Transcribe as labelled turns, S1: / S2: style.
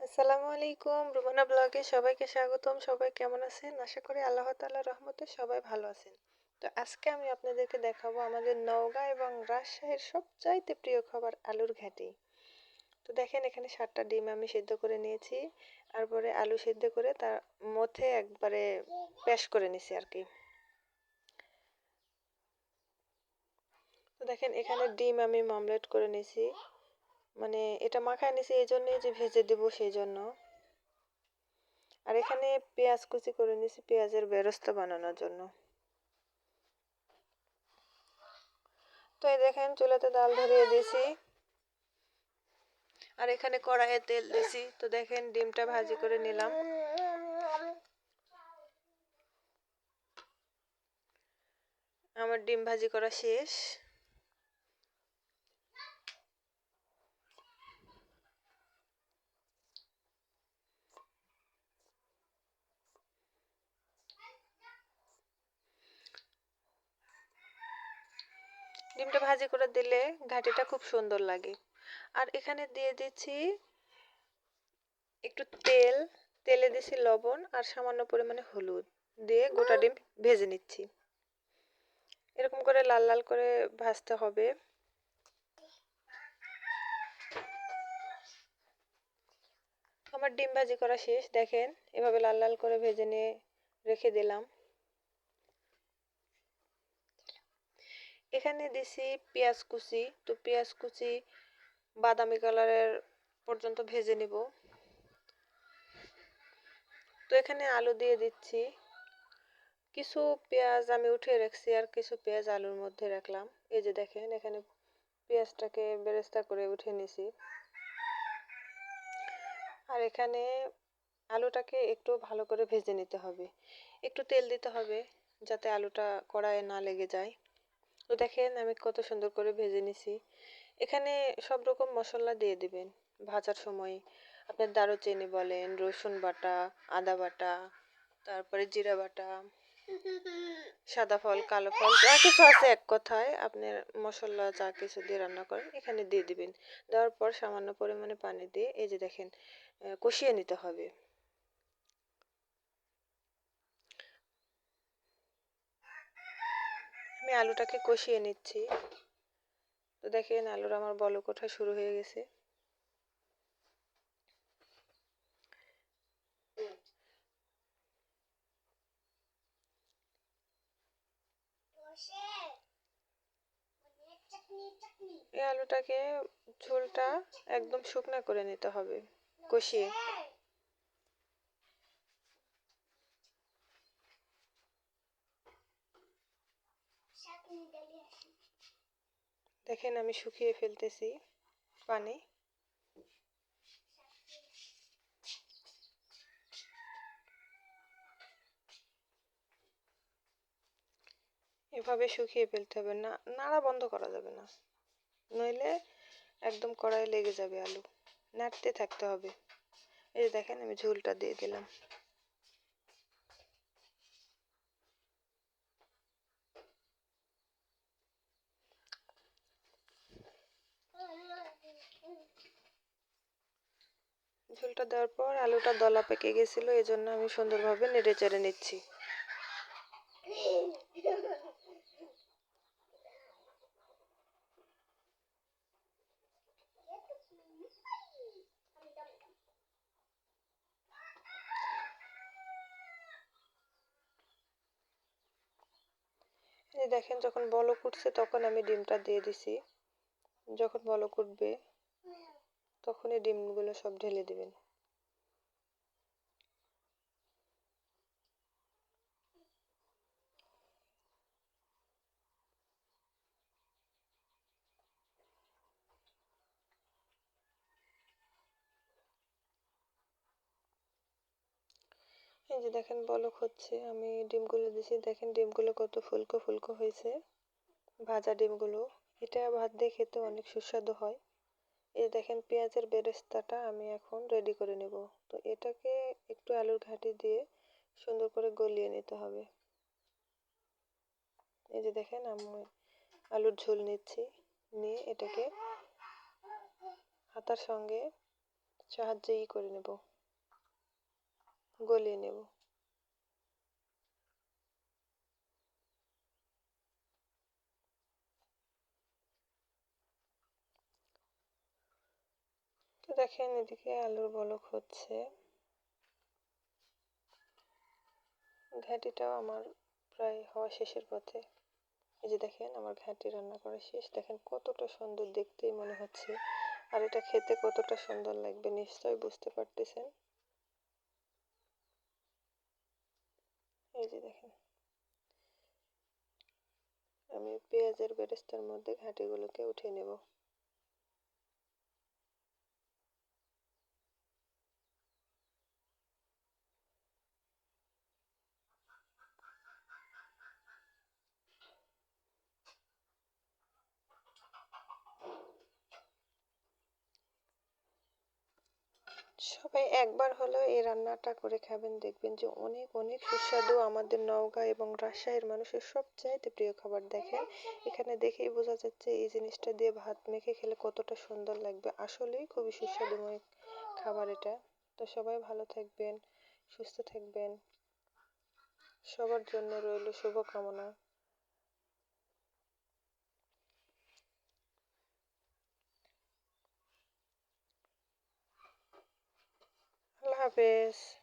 S1: আসসালামু আলাইকুম, রুমানা ব্লগে সবাইকে স্বাগতম। সবাই কেমন আছেন? আশা করি আল্লাহ তাআলার রহমতে সবাই ভালো আছেন। তো আজকে আমি আপনাদেরকে দেখাবো আমাদের নওগাঁ এবং রাজশাহীর সবচাইতে প্রিয় খাবার আলুর ঘাটি। তো দেখেন, এখানে সাতটা ডিম আমি সেদ্ধ করে নিয়েছি। তারপরে আলু সেদ্ধ করে তার মধ্যে একবারে পেশ করে নিছি আর কি। তো দেখেন, এখানে ডিম আমি মামলেট করে নিছি। মানে এটা মাখায় নিছি এই জন্যই যে ভেজে দেবো সেই জন্য। আর এখানে পেঁয়াজ কুচি করে নিছি পেঁয়াজের বেরস্তা বানানোর জন্য। তো এই দেখেন চুলাতে ডাল ধরিয়ে দিয়েছি। আর এখানে কড়াইয়ে তেল দিছি তো দেখেন ডিমটা ভাজি করে নিলাম। আমার ডিম ভাজি করা শেষ। ডিমটা ভাজি করে দিলে ঘাটিটা খুব সুন্দর লাগে। আর এখানে দিয়ে দিচ্ছি একটু তেল, তেলে দিছি লবণ আর সামান্য পরিমাণে হলুদ দিয়ে গোটা ডিম ভেজে নিচ্ছি। এরকম করে লাল লাল করে ভাজতে হবে। আমার ডিম ভাজি করা শেষ, দেখেন এভাবে লাল লাল করে ভেজে নিয়ে রেখে দিলাম। এখানে দিছি পেঁয়াজ কুচি। তো পেঁয়াজ কুচি বাদামি কালারের পর্যন্ত ভেজে নিব। তো এখানে আলু দিয়ে দিচ্ছি। কিছু পেঁয়াজ আমি উঠে রাখছি আর কিছু পেঁয়াজ আলুর মধ্যে রাখলাম। এই যে দেখেন, এখানে পেঁয়াজটাকে বেরেস্তা করে উঠে নিছি। আর এখানে আলুটাকে একটু ভালো করে ভেজে নিতে হবে। একটু তেল দিতে হবে যাতে আলুটা কড়াইয়ে না লেগে যায়। তো দেখেন আমি কত সুন্দর করে ভেজে নিছি। এখানে সব রকম মশলা দিয়ে দিবেন। ভাজার সময় আপনার দারুচিনি বলেন, রসুন বাটা, আদা বাটা, তারপরে জিরা বাটা, সাদা ফল, কালো ফল, যা কিছু আছে এক কথায় আপনার মশলা যা কিছু দিয়ে রান্না করেন, এখানে দিয়ে দিবেন। দেওয়ার পর সামান্য পরিমাণে পানি দিয়ে এই যে দেখেন কষিয়ে নিতে হবে। আমি আলুটাকে কষিয়ে নিচ্ছি। তো দেখেন আলুর আমার বলক ওঠা শুরু হয়ে গেছে। এই আলুটাকে ঝোলটা একদম শুকনা করে নিতে হবে, কষিয়ে। দেখেন আমি শুকিয়ে ফেলতেছি পানি। এভাবে শুকিয়ে ফেলতে হবে না, নাড়া বন্ধ করা যাবে না। নইলে একদম কড়াই লেগে যাবে আলু, নাড়তে থাকতে হবে। এই দেখেন আমি ঝোলটা দিয়ে দিলাম। ঝোলটা দেওয়ার পর আলুটা দলা পেকে গেছিল এই জন্য আমি সুন্দরভাবে নেড়ে চেড়ে নিচ্ছি। দেখেন, যখন বলক উঠছে তখন আমি ডিমটা দিয়ে দিছি। যখন বলক উঠবে তখনই ডিমগুলো সব ঢেলে দিবেন। এই যে দেখেন বলক হচ্ছে, আমি ডিমগুলো দিছি। দেখেন ডিমগুলো কত ফুলকো ফুলকো হয়েছে, ভাজা ডিমগুলো। এটা ভাত দিয়ে খেতে অনেক সুস্বাদু হয়। এই দেখেন পেঁয়াজের বেরেস্তাটা আমি এখন রেডি করে নেব। তো এটাকে একটু আলুর ঘাটি দিয়ে সুন্দর করে গলিয়ে নিতে হবে। এই যে দেখেন আমি আলুর ঝোল নিচ্ছি। নিয়ে এটাকে হাতার সঙ্গে সাহায্যে ই করে নেব। গলিয়ে নেব। দেখেন এদিকে আলুর বলক হচ্ছে। ঘাটিটাও আমার প্রায় হওয়া শেষের পথে। এই যে দেখেন আমার ঘাটি রান্না করা শেষ। দেখেন কতটা সুন্দর দেখতেই মনে হচ্ছে। আর এটা খেতে কতটা সুন্দর লাগবে নিশ্চয়ই বুঝতে পারতেছেন। এই যে দেখেন। আমি পেঁয়াজের বেরেস্তার মধ্যে ঘাটিগুলোকে উঠিয়ে নেব। সবাই একবার হলেও এই রান্নাটা করে খাবেন। দেখবেন যে অনেক অনেক সুস্বাদু আমাদের নওগাঁ এবং রাজশাহীর মানুষের সবচাইতে প্রিয় খাবার দেখেন। এখানে দেখেই বোঝা যাচ্ছে এই জিনিসটা দিয়ে ভাত মেখে খেলে কতটা সুন্দর লাগবে। আসলেই খুবই সুস্বাদুময় খাবার এটা। তো সবাই ভালো থাকবেন, সুস্থ থাকবেন। সবার জন্য রইল শুভকামনা। হাফেজ